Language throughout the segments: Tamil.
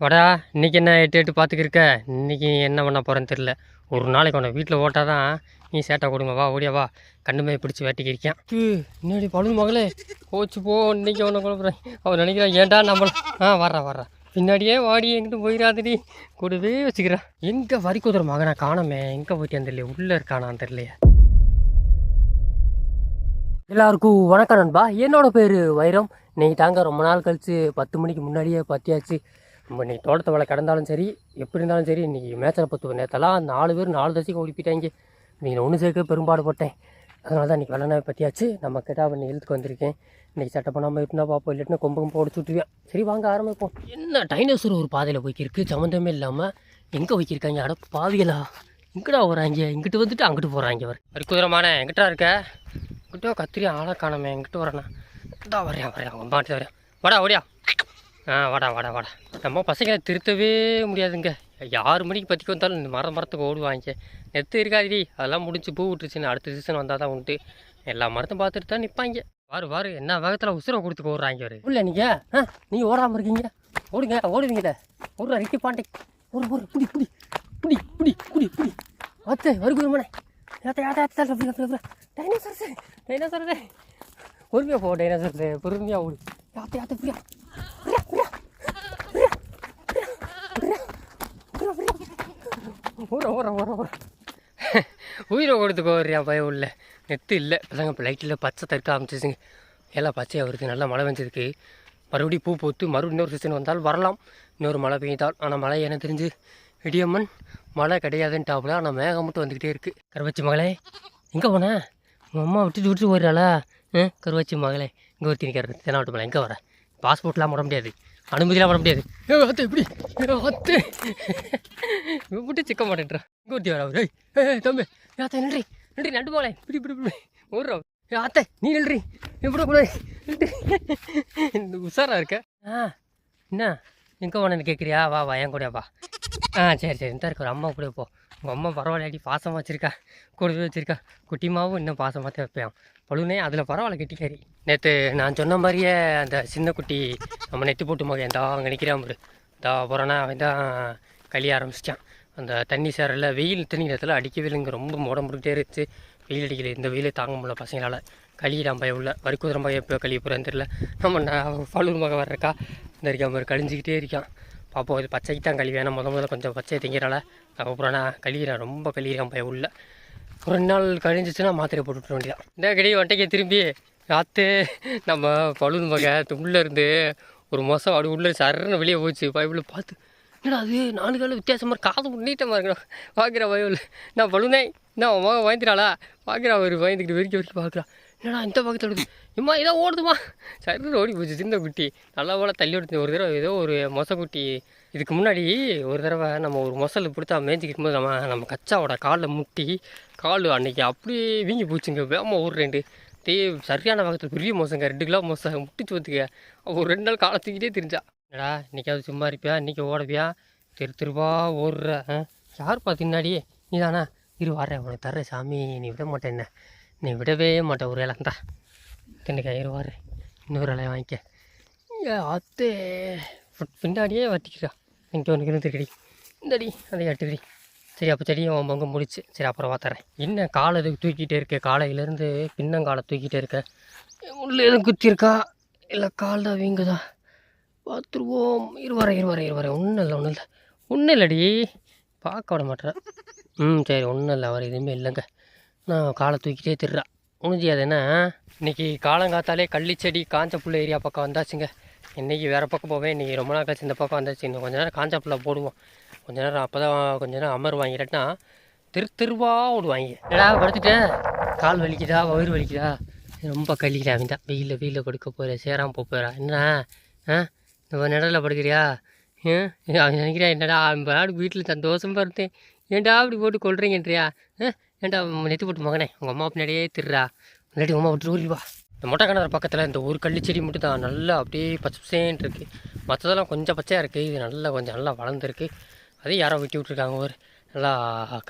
வாடா இன்னைக்கு என்ன எட்டு எட்டு பார்த்துக்கிருக்க இன்னைக்கு என்ன பண்ண போகிறேன்னு தெரில ஒரு நாளைக்கு உன்னை வீட்டில் ஓட்டால் தான் நீ சேட்டை கொடுங்க வா ஓடியா வா. கண்டுமே பிடிச்சி வேட்டிக்கிருக்கேன் முன்னாடி பழு மகளே? போச்சு போ இன்னைக்கு உன்னை குழப்பறேன். அவன் நினைக்கிறான் ஏன்டா நம்மள ஆ வர்றா வர்றா. பின்னாடியே வாடி எங்கிட்டு போயிடாதடி கூடவே வச்சுக்கிறான். எங்கே வரி குதிரை மகனை காணமே? எங்கே போயிட்டு தெரியல உள்ளே இருக்கானான்னு தெரியலையே. எல்லாருக்கும் வணக்கம் நண்பா. என்னோட பேர் வைரம். இன்னைக்கு தாங்க ரொம்ப நாள் கழிச்சு பத்து மணிக்கு முன்னாடியே பற்றியாச்சு நம்ம இன்றைக்கி தோட்டத்தை வேலை கிடந்தாலும் சரி எப்படி இருந்தாலும் சரி இன்றைக்கி மேய்ச்சலை பத்து நேரத்தெல்லாம் நாலு பேர் நாலு தசைக்கு ஓடிப்பிட்டாங்க. நீங்கள் ஒன்று சேர்க்க பெரும்பாடு போட்டேன். அதனால தான் இன்றைக்கி வெள்ளனை பற்றியாச்சு நம்ம கிட்ட அவன் இழுத்துக்கு வந்திருக்கேன். இன்றைக்கி சட்டை பண்ணாமல் இருந்தால் பார்ப்போம் இல்லாட்டினா கொம்பு கொம்பு உடச்சு சரி வாங்க ஆரம்பிப்போம். என்ன டைனோசர் ஒரு பாதையில் போய்க்கிருக்கு? சம்மந்தமே இல்லாமல் எங்கே வைக்கிருக்காங்க அட பாவிகளா. இங்கடா வராங்க? இங்கிட்டு வந்துட்டு அங்கிட்டு போகிறாங்க அவர் ஒரு குதிரமான எங்கிட்டா இருக்க? இங்கிட்டோ கத்திரி ஆளை காணாமே எங்கிட்ட வரேண்ணா இதா வரேன் வரேன் உன் பாட்டு வரேன் வாடா ஓடியா. ஆ வாடா வாடா வாடா. நம்ம பசங்களை திருத்தவே முடியாதுங்க. யாரு மணிக்கு பற்றிக்கு வந்தாலும் இந்த மரம் மரத்துக்கு ஓடுவாங்க. நெத்து இருக்காதுடி. அதெல்லாம் முடிஞ்சு பூ விட்டுருச்சுன்னு அடுத்த சீசன் வந்தால் தான் உண்டு. எல்லா மரத்தையும் பார்த்துட்டு தான் நிற்பாங்க வாரு வாரு. என்ன வேகத்தில் உசுரை கொடுத்து ஓடுறாங்க ஒரு இல்லை நீங்கள் ஆ நீ ஓடாமல் இருக்கீங்க? ஓடுங்க ஓடுவீங்கடா ஒரு ரிக்கி பாண்டை. ஒரு ஒரு. புடி புடி புடி புடி புடி புடி அத்தை வருகுது மனே யாத்த யாத்த யாத்த டைனோசர்ஸ் பொறுமையாக போ டைனோசர்ஸ் பொறுமையாக ஓடு. யாத்த யாத்த புரியா ஊற ஊற ஊற ஊற உயிரை கொடுத்துக்கோ வர்றியா பயம் உள்ள? நெத்து இல்லை. பசங்க இப்போ லைட்டில் பச்சை தற்க ஆரம்பிச்சிச்சுங்க எல்லாம் பச்சையாக வருது. நல்லா மழை பெஞ்சதுக்கு மறுபடியும் பூ பூத்து மறுபடியும் இன்னொரு சீசன் வந்தால் வரலாம். இன்னொரு மழை பெய்தால். ஆனால் மழை எனக்கு தெரிஞ்சு? இடியம்மன் மழை கிடையாதுன்ட்டாப்புல. ஆனால் மேகம் மட்டும் வந்துக்கிட்டே இருக்குது கருவச்சி மகளே எங்கே போனேன் உங்கள் அம்மா விட்டுட்டு விட்டுட்டு போயிடறாளா? கருவச்சி மகளே இங்கே ஒருத்தி நிற்கிறது தென்னாவட்டு மலை எங்கே வர? பாஸ்போர்ட்லாம் போட முடியாது. அனுமதிலாம் போட முடியாது. ஏ அத்தை எப்படி ஏ அத்தை. விட்டு சிக்க மாட்டேன்றா. இங்கே ஒருத்தி வர அவர். ஏய் தம்பி. ஏ அத்தை நன்றி நன்றி நண்டு போலே. இப்படி இப்படி இப்படி. ஓடுறா ஏ அத்தை நீ நன்றி எப்படி கூட இந்த உஷாரா இருக்க? ஆ. என்ன? எங்கே போனேன்னு கேட்குறியா வா வா என் கூட வா. ஆ சரி சரி. இந்த இருக்க ஒரு அம்மா கூட போ. உங்கள் அம்மா பரவாயில்லாடி பாசமாக வச்சுருக்கா கொடுத்து வச்சுருக்கா. குட்டிமாவும் இன்னும் பாசமாக தான் வைப்பேன். பழுனே அதில் பரவாயில்ல கெட்டிக்காரி. நேற்று நான் சொன்ன மாதிரியே அந்த சின்ன குட்டி நம்ம நெத்தி போட்டு மகன் எந்தா அங்கே நிற்கிறான் பாரு. தா போகிறானா அவன் தான் கழிய ஆரம்பிச்சிட்டான். அந்த தண்ணி சேரில் வெயில் தண்ணி நேரத்தில் அடிக்கவே இல்லைங்க ரொம்ப முடம் இருந்துச்சு. வெயில் அடிக்கல இந்த வெயிலே தாங்க முடியல பசங்களால். கழியிடாம பயம் இல்லை வரிக்குதிரம் பையன் எப்போ கழிய போகிறேன்னு தெரியல. நம்ம பழுர் மகன் வர்றக்கா இந்த இருக்கான் கழிஞ்சிக்கிட்டே இருக்கான். பார்ப்போம் இது பச்சைக்கு தான் கழுவியானா முத முதல்ல கொஞ்சம் பச்சை திங்கிறால அதுக்கப்புறம் நான் கழிகிறேன் ரொம்ப கழுகிறேன் பயம் உள்ள. ஒரு ரெண்டு நாள் கழிஞ்சிச்சுன்னா மாத்திரை போட்டு விட்டுற வேண்டியதான் இந்த கிடையாது வண்டைக்கு திரும்பி ராத்து நம்ம பழுது மகன் உள்ளே இருந்து ஒரு மாதம் அப்படி உள்ளே சரன்னு வெளியே போச்சு. பைபிள் பார்த்து என்னடா அது? நாலு காலம் வித்தியாசமாக இருக்கு. காது நீட்டமாக இருக்கணும் பார்க்குற பைபிள் நான் பழுந்தேன் என்ன உன் மகன் வாங்கிக்கிறாளா பார்க்குறா அவர் பயந்துக்கிட்டு வெறிக்க வெறிக்க பார்க்குறா என்னடா இந்த பக்கத்தில் ஓடுது இம்மா ஏதோ ஓடுதுமா சரி ஓடி போச்சு சின்ன குட்டி. நல்லா போல தள்ளி ஓடுது ஒரு தடவை ஏதோ ஒரு மொசை குட்டி. இதுக்கு முன்னாடி ஒரு தடவை நம்ம ஒரு மொசல் பிடிச்சா மேய்ச்சிக்கிட்டு போது நம்ம நம்ம கச்சாவோட காலில் முட்டி கால் அன்னைக்கு அப்படியே வீங்கி போச்சுங்க. வேமா ஒரு ரெண்டு டே சரியான பக்கத்தில் பெரிய மோசங்க ரெண்டு கிலோ மோசம் முட்டிச்சு வந்துக்க ஒரு ரெண்டு நாள் காலை தூக்கிட்டே தெரிஞ்சா. என்னடா இன்னைக்காவது சும்மா இருப்பியா? இன்னைக்கு ஓடப்பியா? தெரு தெருவா ஓடுற யார் பார்த்து பின்னாடி நீ தானா இரு வர்றேன் உனக்கு தர்ற சாமி. நீ விட மாட்டேன் என்ன நீ விடவே மாட்டேன் ஒரு இலந்தா தின்னுக்க இரு இன்னொரு இலையை வாங்கிக்க. ஏ அத்தே. பின்னாடியே வட்டிக்கிறா இங்கே ஒன்று இருந்து கடி இந்தடி அதை எட்டுடி சரி அப்போ செடியும் அவன் பங்கு முடிச்சு. சரி அப்புறம் பார்த்துறேன் என்ன காலை எதுக்கு தூக்கிட்டே இருக்க? காலையிலேருந்து பின்னங்காலை தூக்கிட்டே இருக்க. உள்ள எதுவும் குத்தி இருக்கா இல்லை கால் தான் வீங்குதா? பார்த்துருவோம் இருவரை இருவரை இருவரை ஒன்றும் இல்லை ஒன்றும் இல்லை. ஒன்றும் இல்லைடி. பார்க்க விட மாட்டேறேன் ம் சரி ஒன்றும் இல்லை. அவர் எதுவுமே இல்லைங்க. நான் காலை தூக்கிட்டே திருறா. முடிஞ்சு அது என்ன இன்றைக்கி காலங்காத்தாலே கள்ளிச்செடி காஞ்சப்புள்ள ஏரியா பக்கம் வந்தாச்சுங்க. இன்றைக்கி வேறு பக்கம் போவேன். இன்றைக்கி ரொம்ப நாள் கழிச்சு இந்த பக்கம் வந்தாச்சு. இன்னும் கொஞ்ச நேரம் காஞ்ச போடுவோம். கொஞ்ச நேரம் அப்போ தான் கொஞ்ச நேரம் அமர் வாங்கிட்டேன்னா திரு திருவா ஓடுவாங்க. என்னடா படுத்துட்டேன் கால் வலிக்குதா? வயிறு வலிக்குதா? ரொம்ப கழிக்கிறா அவன் தான் வெயிலில் வெயிலில் கொடுக்க போகிற சேராம போக போகிறா என்ன ஆ? இந்த நிழலில் படுக்கிறியா? அவன் நினைக்கிறா என்னடா நாடு வீட்டில் சந்தோஷமாக இருந்தேன். ஏன்டா அப்படி போட்டு கொள்றீங்கன்றியா ஆ? ஏன்டா நெத்தி போட்டு மகனே? உங்கள் அம்மா பின்னாடியே திருறா முன்னாடி உமா விட்டு ஓடி வா. இந்த மொட்டை கிணறு பக்கத்தில் இந்த ஒரு கள்ளி செடி மட்டும் தான் நல்லா அப்படியே பச்சை பசேன்னு இருக்குது மற்றதெல்லாம் கொஞ்சம் பச்சையாக இருக்குது இது நல்லா கொஞ்சம் நல்லா வளர்ந்துருக்கு. அதையும் யாரோ வெட்டி விட்ருக்காங்க ஒரு நல்லா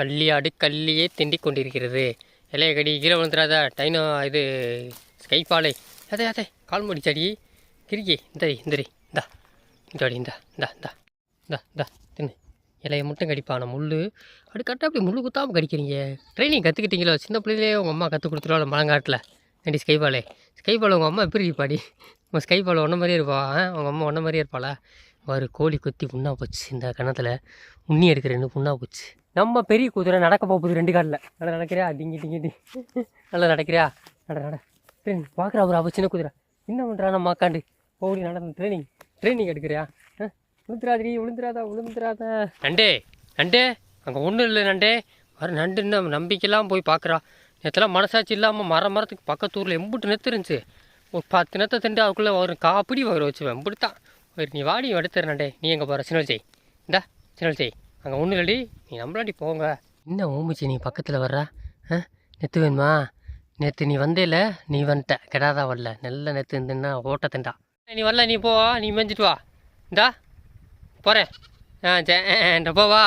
கள்ளியாடு கள்ளியே திண்டிக் கொண்டிருக்கிறது. இலைய கடி கீழே விழுந்துடாத. டைனோ இது ஸ்கைப்பாலை அதே அதே கால் மூடி செடி. கிரிக்கி இந்த இந்தரி இந்தா இந்த. இந்தா இந்தா இந்தா இந்தா இந்தா. இலையை மட்டும் கடிப்பான. முள் அப்படி கரெக்டாக அப்படி முள் குத்தாமல் கடிக்கிறீங்க. ட்ரைனிங் கற்றுக்கிட்டீங்களோ சின்ன பிள்ளையிலே உங்கள் அம்மா கற்றுக் கொடுத்துருவாள் மலங்காட்டில்? ஏண்டி ஸ்கைபாலே ஸ்கைபால் உங்கள் அம்மா எப்படி இருப்பாடி? உங்கள் ஸ்கைபால் ஒன்றை மாதிரியே இருப்பா. உங்கள் அம்மா ஒன்றை மாதிரியே இருப்பாளா? ஒரு கோழி கொத்தி புண்ணா போச்சு இந்த கணத்தில். உண்ணி எடுக்கிறேன்னு புண்ணா போச்சு. நம்ம பெரிய குதிரை நடக்க போகுது ரெண்டு காலில். நல்லா நடக்கிறியா? டிங்கி டிங்கி டி நல்லா நடக்கிறியா? நட நட. ட்ரெயின் பார்க்குறா ஒரு அவ சின்ன குதிரை. என்ன பண்ணுறா நம்ம அக்காண்டு ஓடி நடந்த. Training training எடுக்கிறியா? விழுந்துராதிரி விழுந்துராதா விழுந்துராத நண்டே நண்டே அங்கே ஒன்றும் இல்லை நண்டே. வர நண்டு இன்னும் நம்பிக்கைலாம் போய் பார்க்குறா. நேற்றுலாம் மனசாட்சி இல்லாமல் மர மரத்துக்கு பக்கத்தூரில் எம்புட்டு நெத்து இருந்துச்சு. ஒரு பத்து நெத்தை திண்டு அதுக்குள்ளே ஒரு காப்பிடி வர வச்சுவேன் தான் ஒரு நீ வாடி எடுத்துற நண்டே. நீ எங்கே போகிற சின்ன செய். இந்தா சின்ன செய். அங்கே ஒன்றும் இல்லடி. நீ நம்மளாடி போங்க. என்ன ஓமிச்சு நீ பக்கத்தில் வர்ற? ஆ? நெத்து வேணுமா? நேற்று நீ வந்தேல நீ வந்துட்ட. கெடாதா வரல நல்ல நெத்து இருந்துன்னா ஓட்ட திண்டா. நீ வரல நீ போ. நீ மேஞ்சிட்டு வா. இந்தா. போகிறேன் ஆ சே இந்த போவா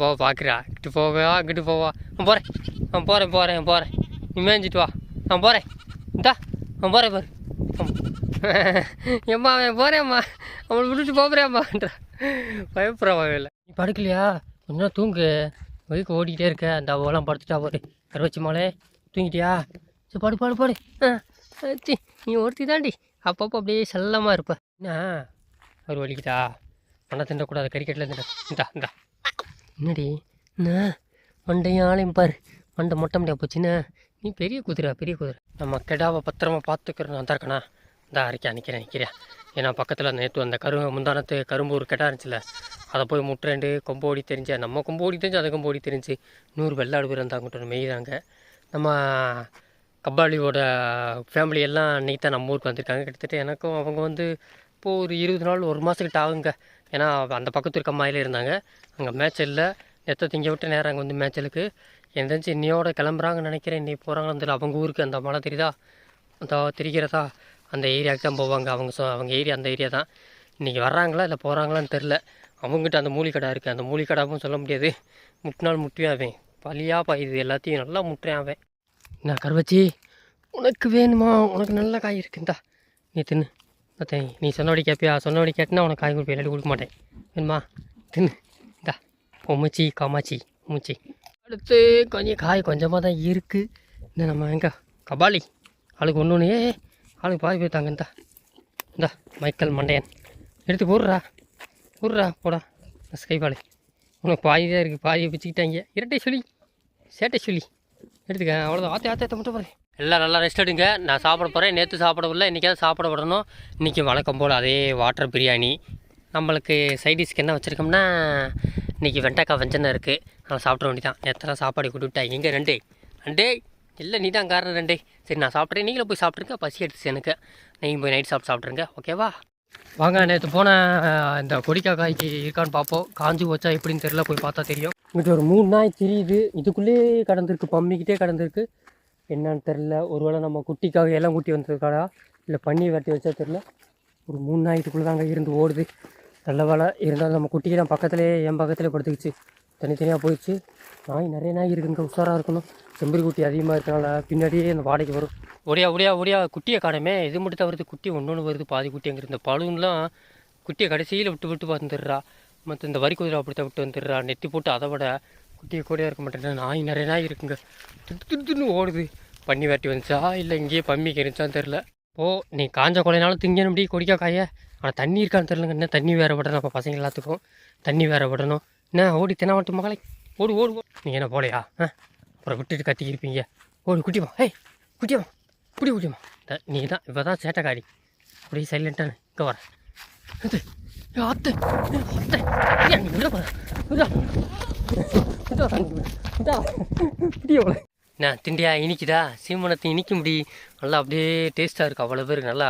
போ பார்க்குறா இங்கிட்டு போவா இங்கிட்டு போவா நான் போகிறேன் நான் போகிறேன் போகிறேன் போகிறேன் நீ மேய்ஞ்சிட்டு வா. நான் போகிறேன் இந்தா. நான் போகிறேன் பாரு. எம்மா அவன் போகிறேம்மா அவனை விட்டுட்டு போகிறேம்மான்ற பயப்படுறான் இல்லை. நீ படுக்கலையா? கொஞ்ச நேரம் தூங்கு. வயிற்று ஓடிக்கிட்டே இருக்க. அந்த அவெல்லாம் படுத்துட்டா போடு கருவச்சி மாலே. தூங்கிட்டியா? சரி பாடு பாடு பாடு. ஆ நீ ஒருத்தி தாண்டி அப்பப்போ அப்படியே செல்லமாக இருப்ப. என்ன? அவர் வலிக்குதா? ஆனால் திண்டக்கூடாது கறிக்கட்டில் திண்ட இந்தா இந்தா. என்னடி? என்ன? மண்டையும் ஆளையும் பாரு. மண்டை மொட்டை முடியா போச்சுன்னா நீ பெரிய குதிரை பெரிய குதிரை. நம்ம கெடாவை பத்திரமா பார்த்துக்கிற நான் தான் இருக்கணா இந்தா இருக்கேன் நிற்கிறேன் நிற்கிறேன் ஏன்னா பக்கத்தில் நேற்று அந்த கரு முந்தானத்து கரும்பு ஒரு கெடா இருந்துச்சுல அதை போய் முட்டுறேண்டு கொம்பு ஓடி தெரிஞ்ச நம்ம கொம்பு ஓடி தெரிஞ்சு அது கொம்பு ஓடி தெரிஞ்சு நூறு வெள்ளாடு பேர் இருந்தாங்க மெய்தாங்க நம்ம கபாலியோட ஃபேமிலி எல்லாம் அன்றைக்கி தான் நம்ம ஊருக்கு வந்திருக்காங்க. கிட்டத்தட்ட எனக்கும் அவங்க வந்து இப்போது ஒரு இருபது நாள் ஒரு மாதத்துக்கிட்ட ஆகுங்க. ஏன்னா அந்த பக்கத்து இருக்க அம்மாயிலே இருந்தாங்க. அங்கே மேய்ச்சலில் எத்த திங்க விட்டு நேரம் அங்கே வந்து மேய்ச்சலுக்கு எனக்கு இன்னையோட கிளம்புறாங்கன்னு நினைக்கிறேன். இன்னைக்கு போகிறாங்கன்னு தெரியல. அவங்க ஊருக்கு அந்த மழை தெரியுதா? அந்த தெரிகிறதா? அந்த ஏரியாவுக்கு தான் போவாங்க. அவங்க சொ அவங்க ஏரியா அந்த ஏரியா தான். இன்றைக்கி வர்றாங்களா இல்லை போகிறாங்களான்னு தெரில அவங்ககிட்ட அந்த மூலிகடை இருக்குது அந்த மூலிகடாவும் சொல்ல முடியாது. முட்டினால் முட்டியும் அவன். பழியாக பாயுது எல்லாத்தையும் நல்லா முட்டுறேன் அவன். நான் கருவச்சி? உனக்கு வேணுமா? உனக்கு நல்ல காய் இருக்குந்தா. நீ தின்னு. பார்த்தேன். நீ சொன்னபடி கேட்பியா சொன்னபடி கேட்டினா உனக்கு காய் கொடுப்பேன். இல்லாட்டி கொடுக்க மாட்டேன். வேணுமா? தின்னு. இந்தா. உமிச்சி காமாச்சி உமிச்சி அடுத்து கொஞ்சம் காய் கொஞ்சமாக தான் இருக்குது இந்த நம்ம எங்க? கபாலி. ஆளுக்கு ஒன்று ஒன்று ஆளுக்கு பாதி போய்த்தாங்க இந்தா. இந்தா மைக்கேல் மண்டையன். எடுத்து போடுறா. போடுறா போடா. ஸ்கைபாலி உனக்கு பாதி தான் இருக்குது பாதியை பிச்சுக்கிட்டாங்க. இரட்டை சொல்லி சேட்டை சொல்லி எடுத்துக்க. அவ்வளோதான் ஆற்றி ஆற்றி மட்டும் பாரு எல்லாம் நல்லா ரெஸ்ட் எடுங்க. நான் சாப்பிட போகிறேன் நேற்று சாப்பிடவில்லை. இன்றைக்காவது சாப்பிட விடணும் இன்றைக்கி வழக்கம் போல் அதே வாட்டர் பிரியாணி. நம்மளுக்கு சைடிஷ்க்கு என்ன வச்சுருக்கோம்னா இன்றைக்கி வெண்டைக்காய் வெஞ்சனை இருக்குது நான் சாப்பிட வேண்டியதான் நேற்றுலாம் சாப்பாடு கொண்டு எங்கே ரெண்டே? ரெண்டே? இல்லை நீ தான் காரணம் ரெண்டே. சரி நான் சாப்பிட்றேன். நீங்களும் போய் சாப்பிட்ருங்க பசி எடுத்துச்சு எனக்கு. நீங்கள் போய் நைட் சாப்பிட்டு சாப்பிட்ருங்க ஓகேவா வாங்க நேற்று போன இந்த கொடிக்காய் காய்க்கு இருக்கான்னு பார்ப்போம். காஞ்சி போச்சா எப்படின்னு தெரியல. போய் பார்த்தா தெரியும். இங்கிட்ட ஒரு மூணு நாய் தெரியுது. இதுக்குள்ளேயே கடந்திருக்கு. பம்மிக்கிட்டே கடந்திருக்கு. என்னன்னு தெரில ஒருவேளை நம்ம குட்டிக்காக எல்லாம் குட்டி வந்ததுக்காடா? இல்லை பண்ணி வரட்டி வச்சா தெரில ஒரு மூணு நாய்க்குள்ளே தாங்க இருந்து ஓடுது. நல்ல வேலை இருந்தாலும் நம்ம குட்டிக்கெல்லாம் பக்கத்துலேயே என் பக்கத்துலேயே படுத்துக்கிச்சு. தனித்தனியாக போயிடுச்சு. நாய் நிறைய நாய் இருக்குங்க. உஷாராக இருக்கணும். செம்பரி குட்டி அதிகமாக இருக்கனால பின்னாடியே அந்த வாடகை வரும். ஒடியா ஒடியா ஒடியா. குட்டியை காணமே. இது மட்டும் தவிர்த்து வருது குட்டி ஒன்று ஒன்று வருது. பாதி குட்டி அங்கே இந்த பழுன்லாம் குட்டியை கடைசியில் விட்டு விட்டு வந்துடுறா. மற்ற இந்த வரி குதிரை அப்படித்தான் விட்டு வந்துடுறா. நெத்தி போட்டு அதை விட குட்டியை கூட இருக்க மாட்டேன் நாய் நிறைய நாய் இருக்குங்க. திட்டு திட்டுன்னு ஓடுது. பண்ணி வேட்டி வந்துச்சா? இல்லை இங்கேயே பம்மிக்கு இருந்துச்சான்னு தெரில ஓ நீ காஞ்ச கொலைனாலும் திங்கணும் முடியும் கொடிக்கா காய ஆனால் தண்ணி இருக்கான்னு தெரிலங்க என்ன தண்ணி வேற விடணும் அப்போ பசங்க எல்லாத்துக்கும். தண்ணி வேற விடணும். என்ன ஓடி தின மட்டும் மகளை. ஓடு ஓடு ஓடு. நீங்கள் என்ன போலையா? ஆ? அப்புறம் விட்டுட்டு கத்திக்கிருப்பீங்க. ஓடு குட்டிமா ஏய் குட்டிமா குட்டி குட்டிமா நீ தான் இப்போ தான் சேட்டைக்காரி. அப்படியே சைலண்ட்டானு இங்கே வரேன் இது ஏ, அத்தை ஏ, நான் திண்டியா இனிக்குதா சீமனத்தை இனிக்க முடி நல்லா அப்படியே டேஸ்ட்டாக இருக்குது அவ்வளோ பேருக்கு நல்லா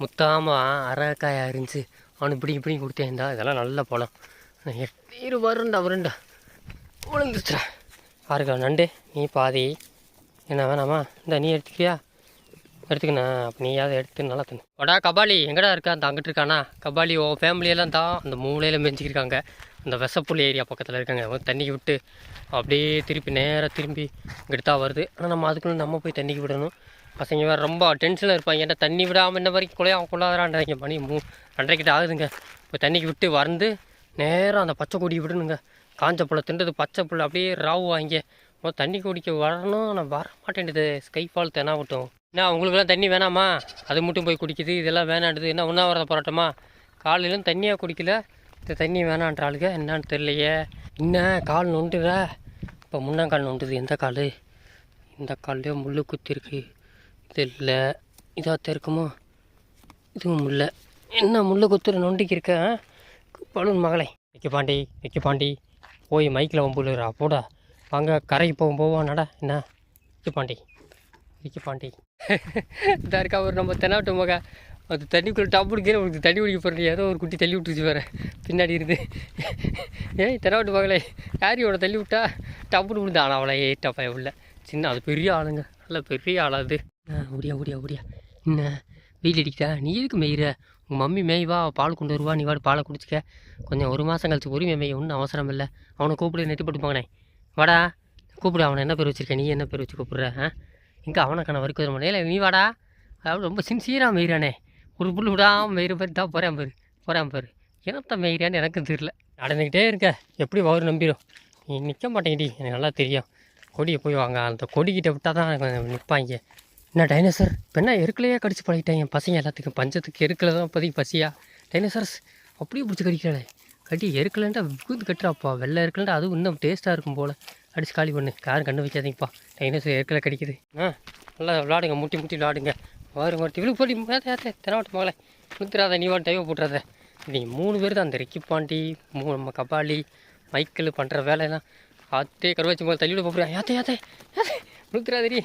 முத்தாமல் அரைக்காயாக இருந்துச்சு. அவனு இப்படி இப்படி கொடுத்தேன்டா இதெல்லாம் நல்ல பழம். எட்டீரு வருண்டா வருண்டா. விழுந்துச்சுடா பாருக்கா நண்டு நீ பாதி. என்ன வேணாமா? இந்த நீ எடுத்துக்கியா எடுத்துக்கண்ணா. அப்போ நீயாவது எடுத்து நல்லா தண்ணு வடா கபாலி எங்கடா இருக்கா? அந்த அங்கிட்டு இருக்கானா? கபாலி ஓ ஃபேமிலியெல்லாம் தான். அந்த மூலையில் மெஞ்சிக்கிருக்காங்க அந்த வெசப்புல் ஏரியா பக்கத்தில் இருக்காங்க. அவங்க தண்ணிக்கு விட்டு அப்படியே திருப்பி நேராக திரும்பி இங்கிட்டு தான் வருது. ஆனால் நம்ம அதுக்குள்ளே நம்ம போய் தண்ணிக்கு விடணும். பசங்க வேறு ரொம்ப டென்ஷனில் இருப்பாங்க. ஏன்னா தண்ணி விடாமல் என்ன வரைக்கும் குழையா கொள்ளாதான்றாங்க மணி மூ அன்றைக்கிட்ட ஆகுதுங்க. இப்போ தண்ணிக்கு விட்டு வறந்து நேராக அந்த பச்சை கொடி விடணுங்க. காஞ்ச புள்ள தின்றது பச்சை புள்ள அப்படியே ராவு வாங்கி தண்ணி குடிக்க வரணும். நான் வர மாட்டேன்டுது ஸ்கை ஃபால் தெனாவட்டும் என்ன உங்களுக்கெல்லாம் தண்ணி வேணாமா? அது மட்டும் போய் குடிக்குது இதெல்லாம் வேணாண்டுது என்ன உண்ணாவிரத போராட்டமா? காலையிலும் தண்ணியாக குடிக்கல. இந்த தண்ணி வேணான்ற ஆளுங்க என்னான்னு தெரியலையே. என்ன கால் நொண்டுற? இப்போ முன்னாங்கால் நொண்டுது. எந்த கால்? இந்த கால்லையோ முள் குத்திருக்கு. இது இல்லை. இதாக இருக்குமோ இதுவும் முல்லை என்ன முள்ளு குத்துற நொண்டிக்கு இருக்கேன் பலூன் மகளை. வைக்க பாண்டி வைக்க பாண்டி. போய் மைக்கில் வம்புலுறா போடா. வாங்க கரைக்கு போகும் போவோம். நட என்ன? வைக்க பாண்டி. வைக்க பாண்டி. இதா இருக்கா ஒரு நம்ம தென்னாட்டு மக. அது தண்ணிக்குள்ளே டப்புடுக்கே உங்களுக்கு தண்ணி குடிக்க போகிறேன் ஏதோ ஒரு குட்டி தள்ளி விட்டுருச்சு வேறு பின்னாடி இருந்து. ஏய் தென்னாட்டு மகளே யாரியோட தள்ளி விட்டா? டப்புனு விழுந்து ஆனால் அவளை ஏட்டா உள்ள. சின்ன அது பெரிய ஆளுங்க. நல்ல பெரிய ஆளாது ஓடியா ஓடியா ஓடியா. என்ன? வெயில் அடிக்குதா? நீ எதுக்கு மேய்கிற உங்கள் மம்மி மேய்வா பால் கொண்டு வருவா. நீ வாடு பாலை குடிச்சிக்க. கொஞ்சம் ஒரு மாதம் கழிச்சு உரிமை மேய். ஒன்றும் அவசரம் இல்லை. அவனை கூப்பிடு நெட்டி போட்டு போங்கண்ணே வாடா. கூப்பிடு அவனை. என்ன பேர் வச்சிருக்க? நீ என்ன பேர் வச்சு கூப்பிட்ற? ஆ? எங்கே அவனை கண்ண வரைக்கும் வர முடியல நீ வாடா. அதாவது ரொம்ப சின்சியராக மெயிறானே. ஒரு புல் விடாமல் மெயிறு மாதிரி தான் போகிறேன் பாரு போகிறேன் பாரு. என்னத்த மெயிறான்னு எனக்கும் தெரியல. நடந்துக்கிட்டே இருக்க. எப்படி வரும் நம்பிடும் நீ நிற்க மாட்டேங்கடி. எனக்கு நல்லா தெரியும். கொடியை போய் வாங்க. அந்த கொடிக்கிட்ட விட்டால் தான் நிற்பாங்க என்ன டைனோசர் இப்போ என்ன எருக்கலையே கடிச்சு பழகிட்டாங்க. பசங்க எல்லாத்துக்கும். பஞ்சத்துக்கு எருக்கில் தான் இப்போதைக்கு பசியா? டைனோசர்ஸ் அப்படியே பிடிச்சி கடிக்கிறாளே. கட்டி எருக்கலன்ட்டா விகுந்து கட்டுறாப்பா. வெள்ளை எருக்கலன்ட்டா அதுவும் இன்னும் டேஸ்ட்டாக இருக்கும் போல். அடிச்சு காலி பண்ணு. காரும் கண்டு வைக்காதீங்கப்பா. டைனோசர் எருக்கலை கடிக்குது. ஆ. நல்லா விளாடுங்க முட்டி முட்டி விளாடுங்க. வாரு மாட்டி இவ்வளோ போடி ஏத்தே தெனாவட்டு மகளே. நிறுத்துறாத நீ வாட்டு டைவை போட்டுறாத. இவங்க மூணு பேர் தான் அந்த ரெக்கி பாண்டி மூ நம்ம கபாலி மைக்கிள் பண்ணுற வேலையெல்லாம் ஆத்தே கருவாச்சி முதல் தள்ளிவிட போகிறேன் யாத்தே யாத்தே யாத்தே. உளுத்துறாதடி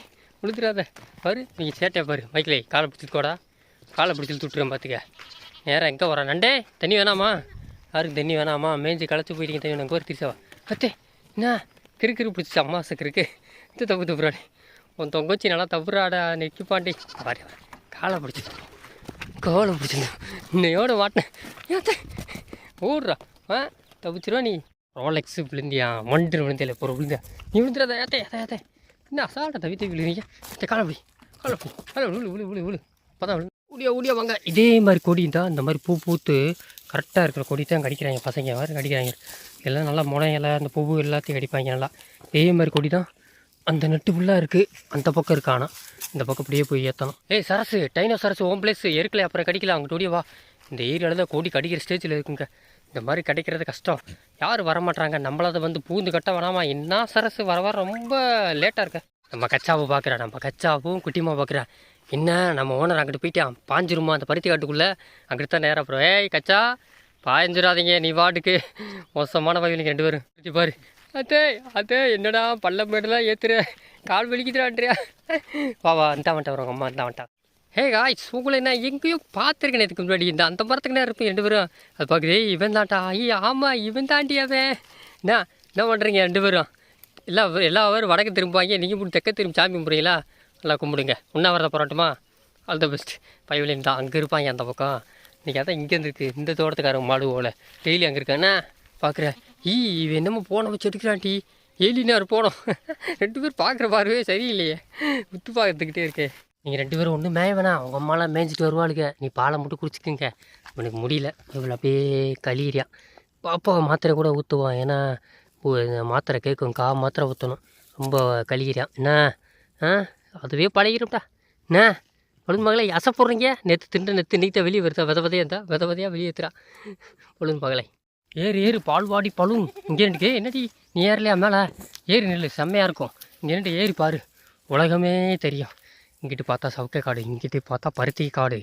உளுத்துறாத பாரு நீங்கள் சேட்டையா பாரு. மைக்கிளே காலை பிடிச்சிக்கோடா காலை பிடிச்சி விட்டுறேன் பார்த்துக்க நேரம் எங்கே வரேன் நண்டே தண்ணி வேணாமா? யாருக்கு தண்ணி வேணாமா? மேய்ஞ்சி களைச்சி போயிட்டீங்க தண்ணி எனக்கு ஒரு திருச்சவா. அத்தே என்ன? கிறுக்கிறு கிறு பிடிச்சி அம்மாசை கிறுக்கு. இது தப்பு தப்புறாடி உன் தொங்கச்சி நல்லா தப்புறாடா நெக்கி பாரு காலை பிடிச்சி காலை பிடிச்சிட்டு இன்னையோட மாட்டினேன் ஏத்தே ஊடுறா ஆ தப்பிச்சிருவா நீ. ரோலெக்ஸு விழுந்தியா? மண்டு விழுந்தியா? இப்போ விழுந்தியா? நீ விழுந்துடாத ஏத்தே ஏத்தே ஏத்தே என்ன அசால்ட்டை தவி தவி விழுறீங்க இந்த காலை பிடி. காலை பிடி. காலை விழு விழு விழு விழு. அப்பதான் விழு. உடியா உடியா வாங்க. இதே மாதிரி கொடி தான் இந்த மாதிரி பூ பூத்து கரெக்டாக இருக்கிற கொடி தான் கடிக்கிறாங்க பசங்க. வேறு கடிக்கிறாங்க. எல்லாம் நல்லா முனை அந்த பூ எல்லாத்தையும் கடிப்பாங்க நல்லா. இதே மாதிரி கொடி தான் அந்த நெட்டு ஃபுல்லாக இருக்குது அந்த பக்கம் இருக்கானா ஆனால் இந்த பக்கம் அப்படியே போய் ஏற்றணும் ஏய் சரசு டைனோ சரசு ஓம் பிளேஸ் எருக்கல அப்புறம் கடிக்கலாம். அங்கிட்ட ஓடியா வா. இந்த ஏரியாவில் தான் கொடி கடிக்கிற ஸ்டேஜில் இருக்குங்க. இந்த மாதிரி கிடைக்கிறது கஷ்டம். யார் வரமாட்டாங்க நம்மளதை வந்து பூந்து கட்ட வேணாமா? என்ன சரசு? வர வர ரொம்ப லேட்டாக இருக்க. நம்ம கச்சாவை பார்க்குறா. நம்ம கச்சாவும் குட்டிமா பார்க்குறா. என்ன நம்ம ஓனர் அங்கிட்டு போயிட்டான் பாஞ்சிருமா அந்த பருத்தி காட்டுக்குள்ளே? அங்கிட்டு தான் நேராக அப்புறம் ஏய் கச்சா பாய்ஞ்சிடாதீங்க நீ வாட்டுக்கு. மோசமான வகையில் ரெண்டு பேரும். சுத்தி பாரு. அத்தே அத்தே என்னடா பள்ளம் மேடெல்லாம் ஏற்றுற கால் வலிக்குதுடான்றியா வா வா அந்த வந்துட்டா வரும். அம்மா அந்த வந்துட்டா ஹே காய் உங்களை நான் எங்கேயோ பார்த்துருக்கேன் இதுக்கு முன்னாடி. இந்த அந்த மரத்துக்கு நேரம் இருப்பேன் ரெண்டு பேரும். அது பார்க்குதே இவன் தான்டா. ஐயா ஆமாம் இவன் தாண்டி அவன். என்ன என்ன பண்ணுறீங்க ரெண்டு பேரும்? எல்லா எல்லா பேரும் வடக்கு திரும்புவாங்க. நீங்கள் இப்படி தெக்க திரும்பி சாமி கும்பிட்றீங்களா? நல்லா கும்பிடுங்க. உண்ணாவிரத போராட்டமா? ஆல் த பெஸ்ட் பைவலின் தான். அங்கே இருப்பாங்க அந்த பக்கம். இன்றைக்கி அதான் இங்கேருந்து இருக்குது இந்த தோட்டத்துக்காரங்க மாடு போல டெய்லி அங்கே இருக்கானே? பார்க்குறேன் ஈ இவன் என்னமோ போன வச்சு எடுக்கிறான்டி ஏலினார் போனோம். ரெண்டு பேர் பார்க்குற பார்வையே சரியில்லையே. உத்து பார்த்துக்கிட்டே இருக்கே. நீங்கள் ரெண்டு பேரும் ஒன்றும் மேய வேணாம் அவங்க அம்மாலாம் மேய்ஞ்சிட்டு வருவாளுங்க நீ பாலை மட்டும் குடிச்சிக்கங்க. உனக்கு முடியல. இவ்வளோ அப்படியே கழியிறியா பாப்பா மாத்திரை கூட ஊற்றுவான் ஏன்னா மாத்திரை கேட்கும். கா மாத்திரை ஊற்றணும் ரொம்ப கழியிறியான் என்ன? ஆ? அதுவே பழகிரும்டா என்ன? ஒழுங்கு மகளே அசைப்படுறீங்க நேற்று திண்டு நெத்து நீத்த வெளியே வருதா? வித விதையா இருந்தா? வித விதையாக வெளியே ஏற்றுறா ஒழுங்கு மகளை. ஏறு ஏறு பால்வாடி பழும். இங்கே இருக்கு என்னடி? நீ ஏறலையா மேலே? ஏறு நில்லு செம்மையாக இருக்கும். இங்கே நின்று ஏறி பாரு. உலகமே தெரியும். இங்கிட்டு பார்த்தா சவுக்கை காடு இங்கிட்டு பார்த்தா பருத்தி காடு.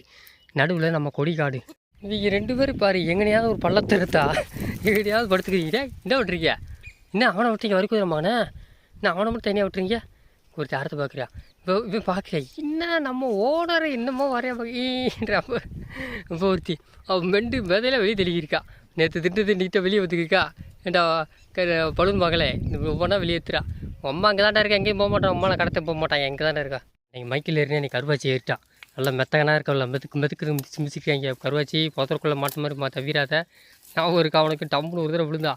நடுவில் நம்ம கொடி காடு. இவங்க ரெண்டு பேரும் பாரு எங்கனையாவது ஒரு பள்ளத்தை எடுத்தா எங்கனையாவது படுத்துக்கிறீங்க. என்ன விட்டுறீங்க என்ன அவனை விட்டீங்க வரைக்கும் மகனே. என்ன அவனை மட்டும் தனியாக விட்டுறீங்க ஒரு தாரத்தை பார்க்குறியா? இவன் பார்க்குறேன் என்ன நம்ம ஓனரை என்னமோ வரைய பார்க்கின்ற இப்போ ஒருத்தி அவன் மெண்டு விதையில வெளியே தெளிக்கிருக்கா நேற்று திட்டு நீட்டை வெளியே வந்துக்கிருக்கா. ஏண்டா பலூன் மகளே ஒவ்வொன்றா வெளியே ஏற்றுறா அம்மா அங்கே தாண்டா இருக்கா எங்கேயும் போக மாட்டான் அம்மா கடத்த போக மாட்டான் எங்கே தானே இருக்கா. நீங்கள் மைக்கில் ஏறினா நீ கருவாச்சி ஏறிட்டான் நல்லா மெத்தகனாக இருக்கல மெதுக்கு மெதுக்கு மிதிச்சு மிதிக்கிறாங்க கருவாச்சி புதற்குள்ளே மாட்ட மாதிரி மா தவிராத. நான் இருக்கா அவனுக்கு டம்முன்னு ஒரு தடவை விழுந்தா.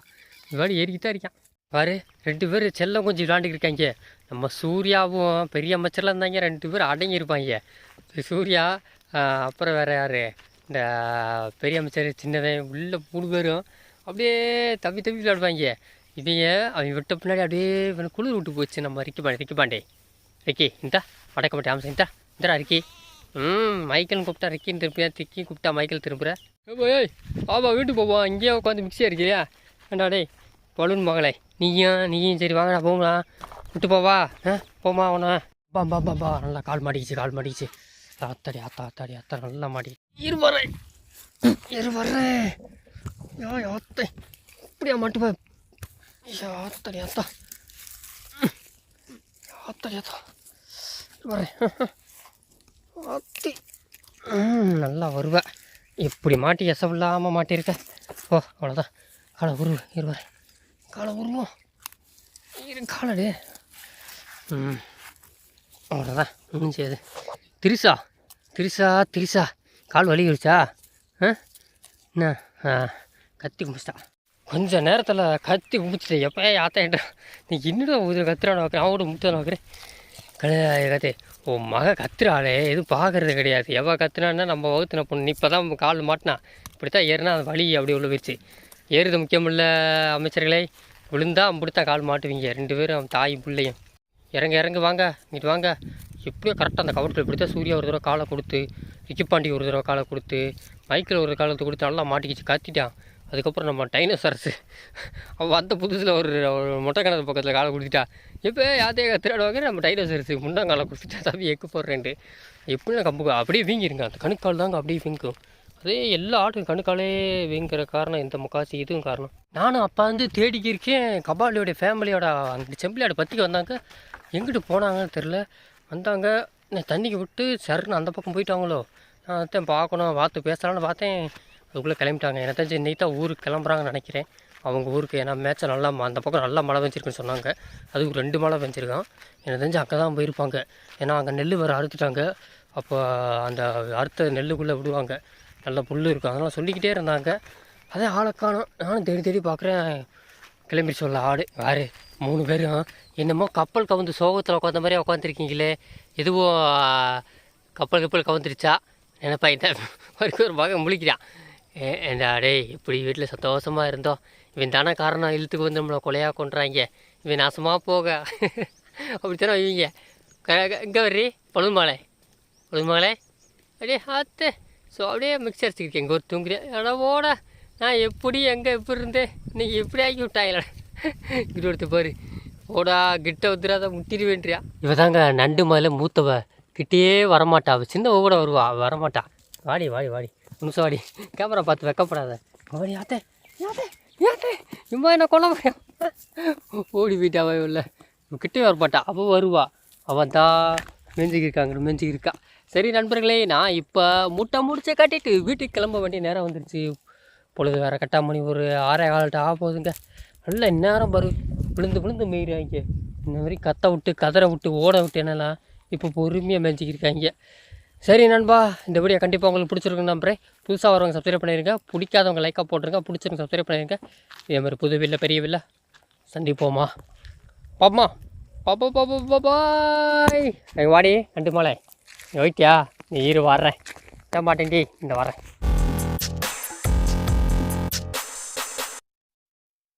இவாடி ஏறிக்கிட்டே இருக்கான். பாரு ரெண்டு பேர் செல்லம் கொஞ்சம் விளாண்டுக்கிட்டு இருக்காங்க. நம்ம சூர்யாவும் பெரிய அமைச்சர்லாம் இருந்தாங்க ரெண்டு பேர் அடங்கியிருப்பாங்க. சூர்யா அப்புறம் வேறு யார்? இந்த பெரிய அமைச்சர் சின்னவன் உள்ள மூணு பேரும் அப்படியே தப்பி தப்பி விளாடுவாங்க இவங்க அவன் விட்ட பின்னாடி அப்படியே இவனை குளிர் விட்டு போச்சு. நம்ம ரிக்கி பாண்டே ரிக்கி பாண்டே. ரிக்கி இந்தா வடக்க மாட்டேன் ஆமாம் இந்தா இந்தரா ரிக்கி ம் மைக்கேல்னு கூப்பிட்டா ரிக்கின்னு திருப்பியா திக்கி கூப்பிட்டா மைக்கேல் திரும்புற. ஏய் ஆமா வீட்டுக்கு போவோம். இங்கேயே உட்காந்து மிக்சியாக இருக்கியா வேண்டாடே டேய் பலூன் மகளே. நீயும் நீயும் சரி வாங்கடா போங்களா விட்டு போவா ஆ? போமா அவனா பா பா பா பா நல்லா கால் மாட்டிக்கிச்சு கால் மாட்டிக்கிச்சு. அத்தாடி அத்தா அத்தாடி அத்தா நல்லா மாட்டி. இரு வரேன் இரு வரேன் யா யாத்தை இப்படியா மாட்டுப்பா யாத்தடி அத்தா. யாத்தடி அத்தா. வரேன் ஆத்தி ம் நல்லா வருவேன் இப்படி மாட்டி எசவில்லாமல் மாட்டியிருக்க. ஓ அவ்வளோதான் அவ்வளோ உருவு இருவரேன் காலை உருவோம் இரு காலடு ம். அவ்வளோதான் ஒன்றும் செய்யாது. திரிசா திரிசா திரிசா கால் வலி இருச்சா ஆ? என்ன? ஆ கத்தி கும்பிச்சிட்டா. கொஞ்ச நேரத்தில் கத்தி கும்பிச்சிட்டு எப்போ ஆத்தேன்டா நீ என்னடா ஊது நோக்கிறேன் வைக்கிறேன் கூட முத்த நோக்கிறேன் கிடையாது கத்தி. உன் மக கத்துறாளே. எதுவும் பார்க்கறது கிடையாது. எவ்வளோ கத்துனான்னா நம்ம வகுத்துன பொண்ணு. இப்போ தான் கால் மாட்டினா. இப்படி தான் ஏறினா அது வலி அப்படி உள்ள போயிடுச்சு ஏறுது முக்கியமில்ல அமைச்சர்களே. விழுந்தா அம்பிடித்தான் கால் மாட்டுவீங்க. ரெண்டு பேரும் அவன் தாய் பிள்ளையும். இறங்க இறங்க வாங்க. இங்கிட்டு வாங்க. எப்படியோ கரெக்டாக அந்த கவர்ட்டில் இப்படி தான் சூர்யா ஒரு தடவை காலை கொடுத்து விக்கிப்பாண்டி ஒரு தடவை காலை கொடுத்து மைக்கில் ஒரு காலத்தை கொடுத்து நல்லா மாட்டிக்கிச்சு கத்திட்டான். அதுக்கப்புறம் நம்ம டைனோசரஸ் அவன் வந்த புதுசில் ஒரு மொட்டை கிணறு பக்கத்தில் காலை கொடுத்துட்டா. இப்போ யாத்தையே திருடுவாங்க நம்ம டைனோசரஸ் முன்னாங்காலை கொடுத்துட்டா. தம்பி எக்கு போடுறேன்ட்டு. எப்படின்னா கம்பு அப்படியே வீங்கிருங்க. அந்த கணுக்கால் தாங்க அப்படியே வீங்கும். அதே எல்லா ஆட்டும் கணுக்காலே வீங்கிற காரணம் இந்த முக்காசி இதுவும் காரணம். நானும் அப்போ வந்து தேடிக்கி இருக்கேன். கபாலியோட ஃபேமிலியோட அங்கிட்டு செம்பிளியோட பற்றிக்கு வந்தாங்க. எங்கிட்டு போனாங்கன்னு தெரில வந்தாங்க. நான் தண்ணிக்கு விட்டு சருன்னு அந்த பக்கம் போயிட்டாங்களோ. நான் அதான் பார்க்கணும் பார்த்து பேசலாம்னு பார்த்தேன். அதுக்குள்ளே கிளம்பிட்டாங்க. எனக்கு தெரிஞ்சு இன்றைக்கி தான் ஊருக்கு கிளம்புறாங்கன்னு நினைக்கிறேன். அவங்க ஊருக்கு ஏன்னா மேட்சை நல்லா ம- அந்த பக்கம் நல்லா மழை பெஞ்சிருக்குன்னு சொன்னாங்க. அதுக்கு ரெண்டு மழை பெஞ்சிருக்கான். எனக்கு தெரிஞ்சு அங்கே தான் போயிருப்பாங்க. ஏன்னா அங்கே நெல் வேறு அறுத்துட்டாங்க. அப்போ அந்த அறுத்த நெல்லுக்குள்ளே விடுவாங்க. நல்ல புல் இருக்கும். அதெல்லாம் சொல்லிக்கிட்டே இருந்தாங்க. அதே ஆளை காணும். நானும் தேடி தேடி பார்க்குறேன். கிளம்பி சொல்ல ஆடு. யாரு? மூணு பேரும். என்னமோ கப்பல் கவுந்து சோகத்தில் உட்காந்த மாதிரி உட்காந்துருக்கீங்களே எதுவும் கப்பல் கப்பல் கவுந்துருச்சா? நினைப்பா வரைக்கும் ஒரு மகன் முழிக்கிறான். ஏ ஏண்டா டேய் இப்படி வீட்டில் சந்தோஷமாக இருந்தோம் இவன் தானே காரணம்? இழுத்துக்கு வந்து நம்மளை கொலையாக கொண்டுறாங்க இவன் நாசமாக போக. அப்படித்தானே வைவீங்க? இங்கே வர்றி. பழுதுமாலை. பழுதுமாலை. அப்படியே ஆத்து. ஸோ அப்படியே மிக்ஸ் அடிச்சுக்கிட்டு எங்கள் ஒரு தூங்குறேன். எடா ஓட நான் எப்படி எங்கே எப்படி இருந்தேன் இன்னைக்கு எப்படி ஆக்கி விட்டாங்களா கிட்ட எடுத்து பாரு. ஓடா கிட்ட வந்துடாத முட்டிடுவேன்றியா? இவ தாங்க நண்டு முதல்ல மூத்தவ. கிட்டேயே வரமாட்டா. அவள் சின்னவ கூட வருவா. வரமாட்டா. வாடி வாடி வாடி. நிமிஷம் வாடி. கேமரா பார்த்து வைக்கப்படாத. வாடி ஆத்தே. யாத்தே யாத்தே இம்மா என்ன கொல்ல முடியும் ஓடி போயிட்டா அவ உள்ள கிட்டே வரமாட்டா. அவள் வருவா. அவன் தான் மெஞ்சிக்கிருக்காங்க மெஞ்சிக்கிருக்கா. சரி நண்பர்களே நான் இப்போ முட்டை முடிச்சே கட்டிட்டு வீட்டுக்கு கிளம்ப வேண்டிய நேரம் வந்துருச்சு. பொழுது வேறு கட்டா மணி ஒரு ஆறே காலட்டு ஆக போகுதுங்க. நல்ல இந்நேரம் பாரு. விழுந்து விழுந்து மேய்கிறாங்க இந்த மாதிரி கத்த விட்டு கதற விட்டு ஓட விட்டு என்னெல்லாம் இப்போ பொறுமையாக மேய்ச்சிக்கிருக்காங்க சரி நண்பா இந்த வீடியோ கண்டிப்பாக உங்களுக்கு பிடிச்சிருக்குன்னு நம்புறேன். புதுசாக வரவங்க சப்ஸ்கிரைப் பண்ணிருங்க. பிடிக்காதவங்க லைக்காக போட்டுருங்க. பிடிச்சிருங்க சப்ஸ்கிரைப் பண்ணிருங்க. இதே மாதிரி புது வில்ல பெரிய வில்ல சந்திப்போமா. பாப்பமா. பாப்பா பாப்பா பாபாய் வாடி கண்டு மாலை. ஓகேயா நீர் நீ இரு வர்றேன். மாட்டேன்டி இந்த வரேன்